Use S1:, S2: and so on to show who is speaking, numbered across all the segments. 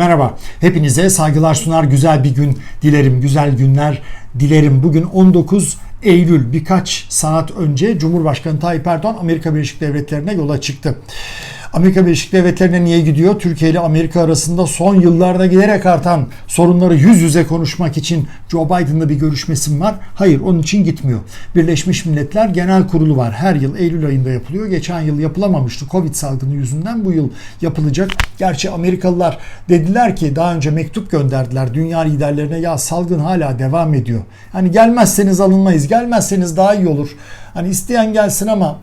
S1: Merhaba, hepinize saygılar sunar, güzel bir gün dilerim, güzel günler dilerim. Bugün 19 Eylül birkaç saat önce Cumhurbaşkanı Tayyip Erdoğan Amerika Birleşik Devletleri'ne yola çıktı. Amerika Birleşik Devletleri'ne niye gidiyor? Türkiye ile Amerika arasında son yıllarda giderek artan sorunları yüz yüze konuşmak için Joe Biden'la bir görüşmesi mi var? Hayır, onun için gitmiyor. Birleşmiş Milletler Genel Kurulu var. Her yıl Eylül ayında yapılıyor. Geçen yıl yapılamamıştı. Covid salgını yüzünden bu yıl yapılacak. Gerçi Amerikalılar dediler ki daha önce mektup gönderdiler dünya liderlerine ya salgın hala devam ediyor. Hani gelmezseniz alınmayız. Gelmezseniz daha iyi olur. Hani isteyen gelsin ama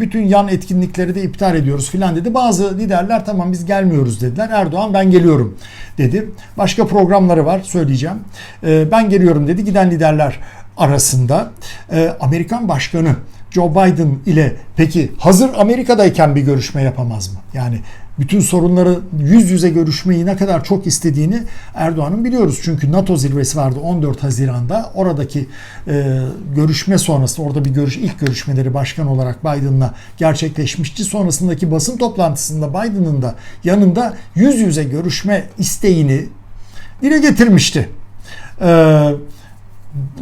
S1: bütün yan etkinlikleri de iptal ediyoruz filan dedi. Bazı liderler tamam biz gelmiyoruz dediler. Erdoğan ben geliyorum dedi. Başka programları var söyleyeceğim. E, Ben geliyorum dedi. Giden liderler arasında e, Amerikan Başkanı Joe Biden ile peki hazır Amerika'dayken bir görüşme yapamaz mı? Yani bütün sorunları yüz yüze görüşmeyi ne kadar çok istediğini Erdoğan'ın biliyoruz. Çünkü NATO zirvesi vardı 14 Haziran'da. Oradaki e, görüşme sonrası, orada bir görüş ilk görüşmeleri başkan olarak Biden'la gerçekleşmişti. Sonrasındaki basın toplantısında Biden'ın da yanında yüz yüze görüşme isteğini dile getirmişti. Ee,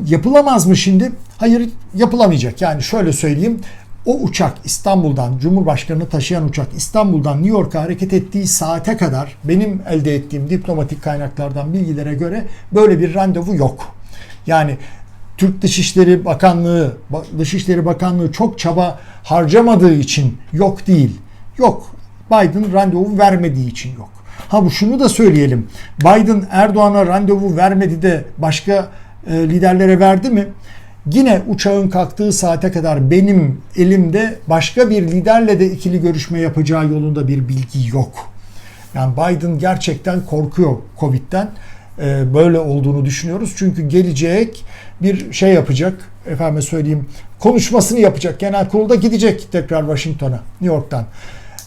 S1: yapılamaz mı şimdi? Hayır yapılamayacak. Yani şöyle söyleyeyim. O uçak İstanbul'dan Cumhurbaşkanı'nı taşıyan uçak İstanbul'dan New York'a hareket ettiği saate kadar benim elde ettiğim diplomatik kaynaklardan bilgilere göre böyle bir randevu yok. Yani Türk Dışişleri Bakanlığı, Dışişleri Bakanlığı çok çaba harcamadığı için yok değil. Yok. Biden randevu vermediği için yok. Ha bu şunu da söyleyelim. Biden Erdoğan'a randevu vermedi de başka e, liderlere verdi mi? Yine uçağın kalktığı saate kadar benim elimde başka bir liderle de ikili görüşme yapacağı yolunda bir bilgi yok. Yani Biden gerçekten korkuyor Covid'den. Ee, böyle olduğunu düşünüyoruz. Çünkü gelecek bir şey yapacak. Efendime söyleyeyim konuşmasını yapacak. Genel kurulda gidecek tekrar Washington'a, New York'tan.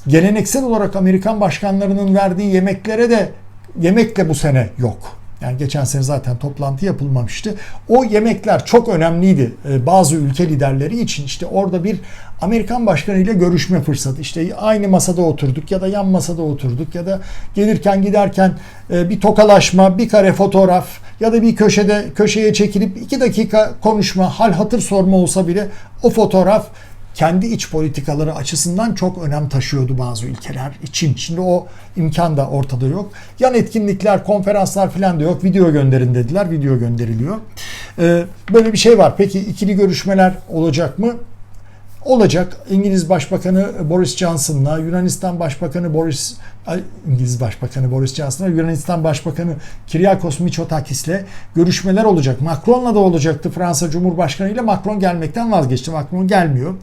S1: Geleneksel olarak Amerikan başkanlarının verdiği yemeklere de yemek de bu sene yok. Yani geçen sene zaten toplantı yapılmamıştı. O yemekler çok önemliydi e, bazı ülke liderleri için. İşte orada bir Amerikan başkanı ile görüşme fırsatı. İşte aynı masada oturduk ya da yan masada oturduk ya da gelirken giderken e, bir tokalaşma, bir kare fotoğraf ya da bir köşede köşeye çekilip iki dakika konuşma, hal hatır sorma olsa bile o fotoğraf kendi iç politikaları açısından çok önem taşıyordu bazı ülkeler için. Şimdi o imkan da ortada yok. Yan etkinlikler, konferanslar falan da yok. Video gönderin dediler. Video gönderiliyor. Ee, böyle bir şey var. Peki ikili görüşmeler olacak mı? Olacak. İngiliz Başbakanı Boris Johnson'la, Yunanistan Başbakanı Boris İngiliz Başbakanı Boris Johnson'la, Yunanistan Başbakanı Kyriakos Mitsotakis'le görüşmeler olacak. Macron'la da olacaktı Fransa Cumhurbaşkanı ile Macron gelmekten vazgeçti. Macron gelmiyor.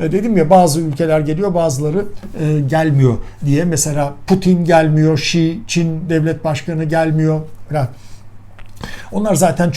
S1: E, dedim ya bazı ülkeler geliyor, bazıları e, gelmiyor diye. Mesela Putin gelmiyor, Xi Çin Devlet Başkanı gelmiyor. Onlar zaten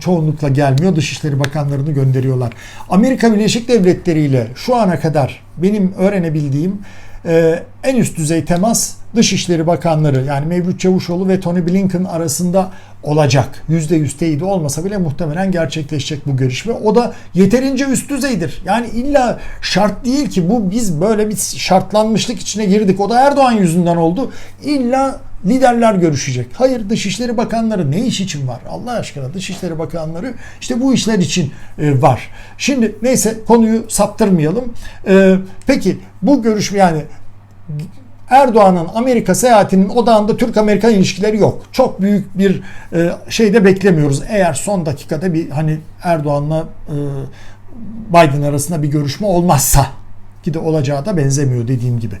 S1: çoğunlukla gelmiyor. Dışişleri Bakanlarını gönderiyorlar. Amerika Birleşik Devletleri ile şu ana kadar benim öğrenebildiğim e, en üst düzey temas Dışişleri Bakanları yani Mevlüt Çavuşoğlu ve Tony Blinken arasında olacak. %100 teyidi olmasa bile muhtemelen gerçekleşecek bu görüşme. O da yeterince üst düzeydir. Yani illa şart değil ki bu biz böyle bir şartlanmışlık içine girdik. O da Erdoğan yüzünden oldu. İlla liderler görüşecek. Hayır Dışişleri Bakanları ne iş için var? Allah aşkına Dışişleri Bakanları işte bu işler için e, var. Şimdi neyse konuyu saptırmayalım. E, peki bu görüşme yani Erdoğan'ın Amerika seyahatinin odağında Türk-Amerikan ilişkileri yok. Çok büyük bir e, şey de beklemiyoruz. Eğer son dakikada bir hani Erdoğan'la Biden arasında bir görüşme olmazsa ki de olacağı da benzemiyor dediğim gibi.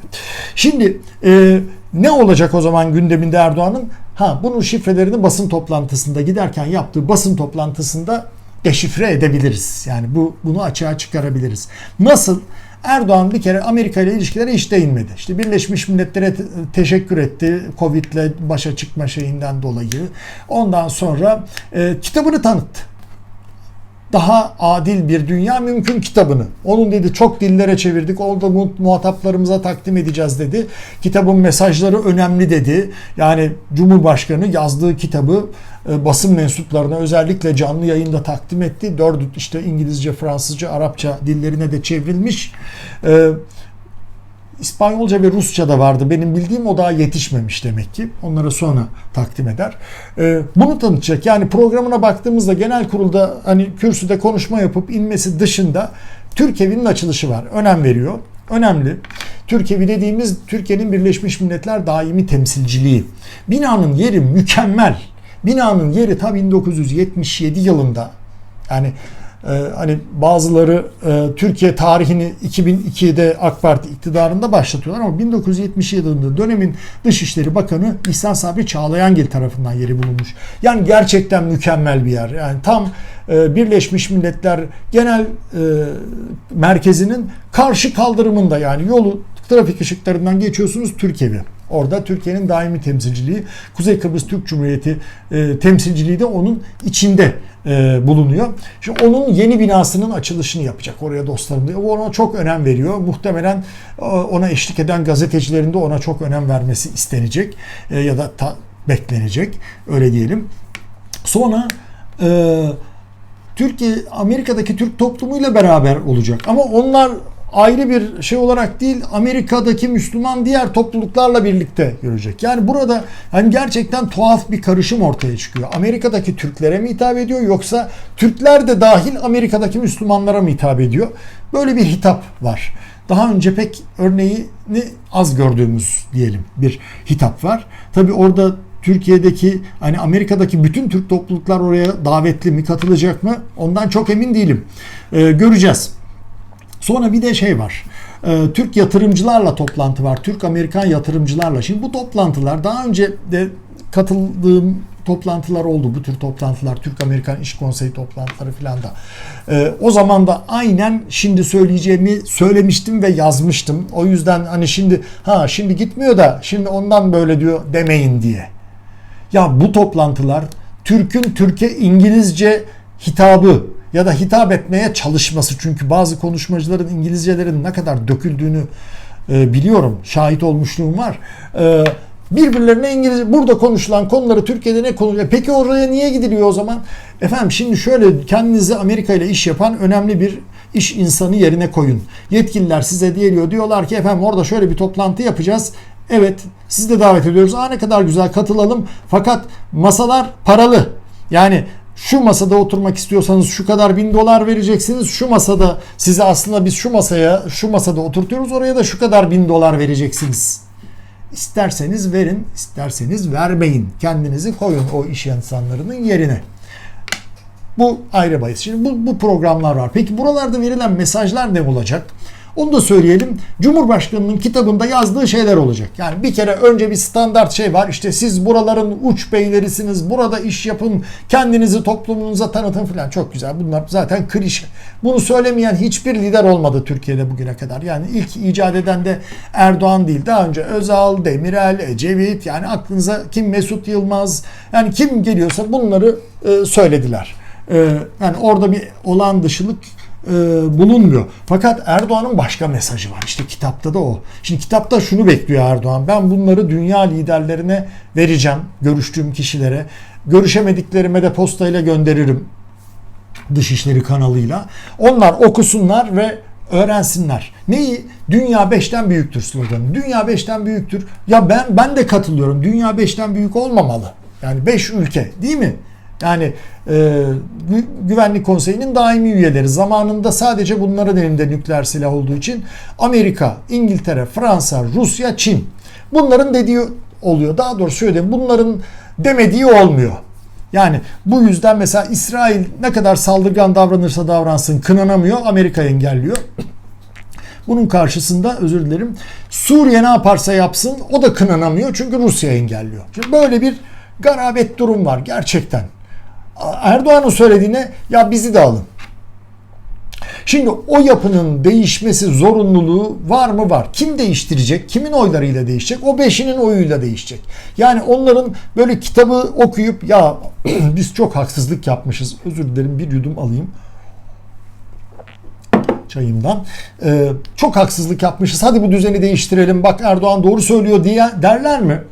S1: Şimdi e, ne olacak o zaman gündeminde Erdoğan'ın? Ha bunun şifrelerini basın toplantısında giderken yaptığı basın toplantısında deşifre edebiliriz. Yani bu bunu açığa çıkarabiliriz. Nasıl? Erdoğan bir kere Amerika ile ilişkilere hiç değinmedi. İşte Birleşmiş Milletler'e teşekkür etti Covid'le başa çıkma şeyinden dolayı. Ondan sonra e, kitabını tanıttı daha adil bir dünya mümkün kitabını. Onun dedi çok dillere çevirdik. Orada muhataplarımıza takdim edeceğiz dedi. Kitabın mesajları önemli dedi. Yani Cumhurbaşkanı yazdığı kitabı e, basın mensuplarına özellikle canlı yayında takdim etti. Dört işte İngilizce, Fransızca, Arapça dillerine de çevrilmiş. E, İspanyolca ve Rusça da vardı. Benim bildiğim o daha yetişmemiş demek ki. Onlara sonra takdim eder. Ee, bunu tanıtacak. Yani programına baktığımızda genel kurulda hani kürsüde konuşma yapıp inmesi dışında Türk evinin açılışı var. Önem veriyor. Önemli. Türk evi dediğimiz Türkiye'nin Birleşmiş Milletler daimi temsilciliği. Binanın yeri mükemmel. Binanın yeri ta 1977 yılında yani ee, hani bazıları e, Türkiye tarihini 2002'de AK Parti iktidarında başlatıyorlar ama 1977 yılında dönemin Dışişleri Bakanı İhsan Sabri Çağlayangil tarafından yeri bulunmuş. Yani gerçekten mükemmel bir yer. Yani tam e, Birleşmiş Milletler Genel e, Merkezi'nin karşı kaldırımında yani yolu trafik ışıklarından geçiyorsunuz Türk evi. Orada Türkiye'nin daimi temsilciliği, Kuzey Kıbrıs Türk Cumhuriyeti e, temsilciliği de onun içinde e, bulunuyor. Şimdi onun yeni binasının açılışını yapacak oraya dostlarım diye. O ona çok önem veriyor. Muhtemelen e, ona eşlik eden gazetecilerin de ona çok önem vermesi istenecek e, ya da ta, beklenecek öyle diyelim. Sonra e, Türkiye Amerika'daki Türk toplumuyla beraber olacak. Ama onlar ayrı bir şey olarak değil Amerika'daki Müslüman diğer topluluklarla birlikte görecek. Yani burada hani gerçekten tuhaf bir karışım ortaya çıkıyor. Amerika'daki Türklere mi hitap ediyor yoksa Türkler de dahil Amerika'daki Müslümanlara mı hitap ediyor? Böyle bir hitap var. Daha önce pek örneğini az gördüğümüz diyelim bir hitap var. Tabi orada Türkiye'deki hani Amerika'daki bütün Türk topluluklar oraya davetli mi katılacak mı? Ondan çok emin değilim. Ee, göreceğiz. Sonra bir de şey var. Ee, Türk yatırımcılarla toplantı var. Türk-Amerikan yatırımcılarla. Şimdi bu toplantılar daha önce de katıldığım toplantılar oldu. Bu tür toplantılar, Türk-Amerikan İş Konseyi toplantıları filan da. Ee, o zaman da aynen şimdi söyleyeceğimi söylemiştim ve yazmıştım. O yüzden hani şimdi ha şimdi gitmiyor da şimdi ondan böyle diyor demeyin diye. Ya bu toplantılar Türk'ün Türkiye İngilizce hitabı ya da hitap etmeye çalışması. Çünkü bazı konuşmacıların İngilizcelerin ne kadar döküldüğünü e, biliyorum. Şahit olmuşluğum var. E, birbirlerine İngilizce burada konuşulan konuları Türkiye'de ne konuşuyor? Peki oraya niye gidiliyor o zaman? Efendim şimdi şöyle kendinizi Amerika ile iş yapan önemli bir iş insanı yerine koyun. Yetkililer size diyor diyorlar ki efendim orada şöyle bir toplantı yapacağız. Evet sizi de davet ediyoruz. Aa ne kadar güzel katılalım. Fakat masalar paralı. Yani şu masada oturmak istiyorsanız şu kadar bin dolar vereceksiniz. Şu masada size aslında biz şu masaya şu masada oturtuyoruz oraya da şu kadar bin dolar vereceksiniz. İsterseniz verin, isterseniz vermeyin. Kendinizi koyun o iş insanlarının yerine. Bu ayrı bahis. Şimdi bu, bu programlar var. Peki buralarda verilen mesajlar ne olacak? Onu da söyleyelim. Cumhurbaşkanının kitabında yazdığı şeyler olacak. Yani bir kere önce bir standart şey var. İşte siz buraların uç beylerisiniz. Burada iş yapın. Kendinizi toplumunuza tanıtın falan. Çok güzel. Bunlar zaten klişe. Bunu söylemeyen hiçbir lider olmadı Türkiye'de bugüne kadar. Yani ilk icat eden de Erdoğan değil. Daha önce Özal, Demirel, Ecevit yani aklınıza kim Mesut Yılmaz yani kim geliyorsa bunları e, söylediler. E, yani orada bir olan dışılık e, bulunmuyor. Fakat Erdoğan'ın başka mesajı var. İşte kitapta da o. Şimdi kitapta şunu bekliyor Erdoğan. Ben bunları dünya liderlerine vereceğim. Görüştüğüm kişilere. Görüşemediklerime de postayla gönderirim. Dışişleri kanalıyla. Onlar okusunlar ve öğrensinler. Neyi? Dünya beşten büyüktür sloganı. Dünya beşten büyüktür. Ya ben ben de katılıyorum. Dünya beşten büyük olmamalı. Yani beş ülke değil mi? Yani e, Güvenlik Konseyi'nin daimi üyeleri zamanında sadece bunların elinde nükleer silah olduğu için Amerika, İngiltere, Fransa, Rusya, Çin. Bunların dediği oluyor. Daha doğrusu şöyle bunların demediği olmuyor. Yani bu yüzden mesela İsrail ne kadar saldırgan davranırsa davransın kınanamıyor. Amerika engelliyor. Bunun karşısında özür dilerim Suriye ne yaparsa yapsın o da kınanamıyor çünkü Rusya engelliyor. Şimdi böyle bir garabet durum var gerçekten. Erdoğan'ın söylediğine ya bizi de alın. Şimdi o yapının değişmesi zorunluluğu var mı? Var. Kim değiştirecek? Kimin oylarıyla değişecek? O beşinin oyuyla değişecek. Yani onların böyle kitabı okuyup ya biz çok haksızlık yapmışız. Özür dilerim bir yudum alayım çayımdan. Ee, çok haksızlık yapmışız. Hadi bu düzeni değiştirelim. Bak Erdoğan doğru söylüyor diye derler mi?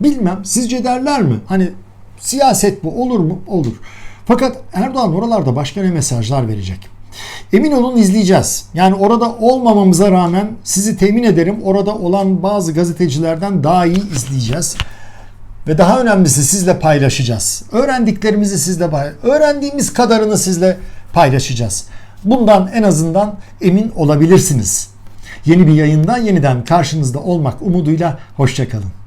S1: Bilmem. Sizce derler mi? Hani Siyaset bu olur mu? Olur. Fakat Erdoğan oralarda başka ne mesajlar verecek? Emin olun izleyeceğiz. Yani orada olmamamıza rağmen sizi temin ederim orada olan bazı gazetecilerden daha iyi izleyeceğiz. Ve daha önemlisi sizle paylaşacağız. Öğrendiklerimizi sizle öğrendiğimiz kadarını sizle paylaşacağız. Bundan en azından emin olabilirsiniz. Yeni bir yayında yeniden karşınızda olmak umuduyla hoşçakalın.